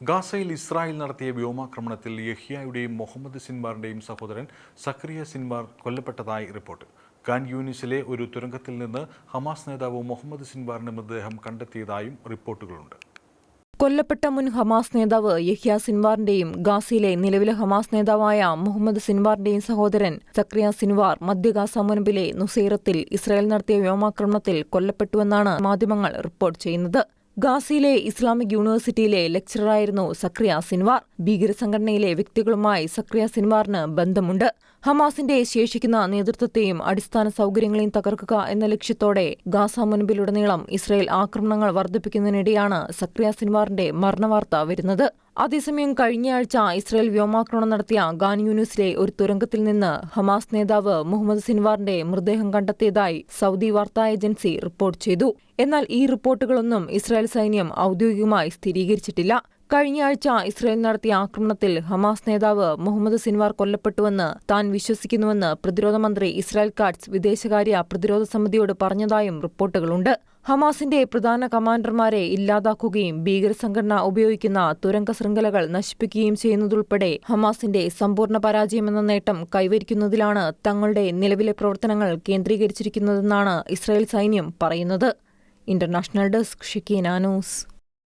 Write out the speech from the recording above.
ഗാസയിൽ ഇസ്രായേൽ നടത്തിയ വ്യോമാക്രമണത്തിൽ യഹ്യായുടെയും മുഹമ്മദ് സിൻബാറിന്റെയും സഹോദരൻ സക്രിയ സിൻബാർ കൊല്ലപ്പെട്ടതായി റിപ്പോർട്ട്. ഖാൻ യൂനിസിലെ ഒരു തുരങ്കത്തിൽ നിന്ന് ഹമാസ് നേതാവ് മുഹമ്മദ് സിൻവാറിന്റെ മൃതദേഹം കണ്ടെത്തിയതായും റിപ്പോർട്ടുകളുണ്ട്. കൊല്ലപ്പെട്ട മുൻ ഹമാസ് നേതാവ് യഹ്യ സിൻവാറിന്റെയും ഗാസയിലെ നിലവിലെ ഹമാസ് നേതാവായ മുഹമ്മദ് സിൻവാറിന്റെയും സഹോദരൻ സക്രിയ സിൻവാർ മധ്യ ഗാസ മുൻപിലെ നുസൈറത്തിൽ ഇസ്രായേൽ നടത്തിയ വ്യോമാക്രമണത്തിൽ കൊല്ലപ്പെട്ടുവെന്നാണ് മാധ്യമങ്ങൾ റിപ്പോർട്ട് ചെയ്യുന്നത്. ഗാസയിലെ ഇസ്ലാമിക് യൂണിവേഴ്സിറ്റിയിലെ ലെക്ചറായിരുന്നു സക്രിയ സിൻവാർ. ഭീകരസംഘടനയിലെ വ്യക്തികളുമായി സക്രിയ സിൻവാറിന് ബന്ധമുണ്ട്. ഹമാസിന്റെ ശേഷിക്കുന്ന നേതൃത്വത്തെയും അടിസ്ഥാന സൗകര്യങ്ങളെയും തകർക്കുക എന്ന ലക്ഷ്യത്തോടെ ഗാസ മുൻപിലുടനീളം ഇസ്രയേൽ ആക്രമണങ്ങൾ വർദ്ധിപ്പിക്കുന്നതിനിടെയാണ് സക്രിയ സിൻവാറിന്റെ മരണവാർത്ത വരുന്നത്. അതേസമയം കഴിഞ്ഞയാഴ്ച ഇസ്രായേൽ വ്യോമാക്രമണം നടത്തിയ ഗാൻ യൂനിസിലെ ഒരു തുരങ്കത്തിൽ നിന്ന് ഹമാസ് നേതാവ് മുഹമ്മദ് സിൻവാറിന്റെ മൃതദേഹം കണ്ടെത്തിയതായി സൗദി വാർത്താ ഏജൻസി റിപ്പോർട്ട് ചെയ്തു. എന്നാൽ ഈ റിപ്പോർട്ടുകളൊന്നും ഇസ്രായേൽ സൈന്യം ഔദ്യോഗികമായി സ്ഥിരീകരിച്ചിട്ടില്ല. കഴിഞ്ഞയാഴ്ച ഇസ്രയേൽ നടത്തിയ ആക്രമണത്തിൽ ഹമാസ് നേതാവ് മുഹമ്മദ് സിൻവാർ കൊല്ലപ്പെട്ടുവെന്ന് താൻ വിശ്വസിക്കുന്നുവെന്ന് പ്രതിരോധ മന്ത്രി ഇസ്രായേൽ കാട്സ് വിദേശകാര്യ പ്രതിരോധ സമിതിയോട് പറഞ്ഞതായും റിപ്പോർട്ടുകളുണ്ട്. ഹമാസിന്റെ പ്രധാന കമാൻഡർമാരെ ഇല്ലാതാക്കുകയും ഭീകരസംഘടന ഉപയോഗിക്കുന്ന തുരങ്ക ശൃംഖലകൾ നശിപ്പിക്കുകയും ചെയ്യുന്നതുൾപ്പെടെ ഹമാസിന്റെ സമ്പൂർണ പരാജയമെന്ന നേട്ടം കൈവരിക്കുന്നതിലാണ് തങ്ങളുടെ നിലവിലെ പ്രവർത്തനങ്ങൾ കേന്ദ്രീകരിച്ചിരിക്കുന്നതെന്നാണ് ഇസ്രായേൽ സൈന്യം പറയുന്നത്. International desk Shikeena news.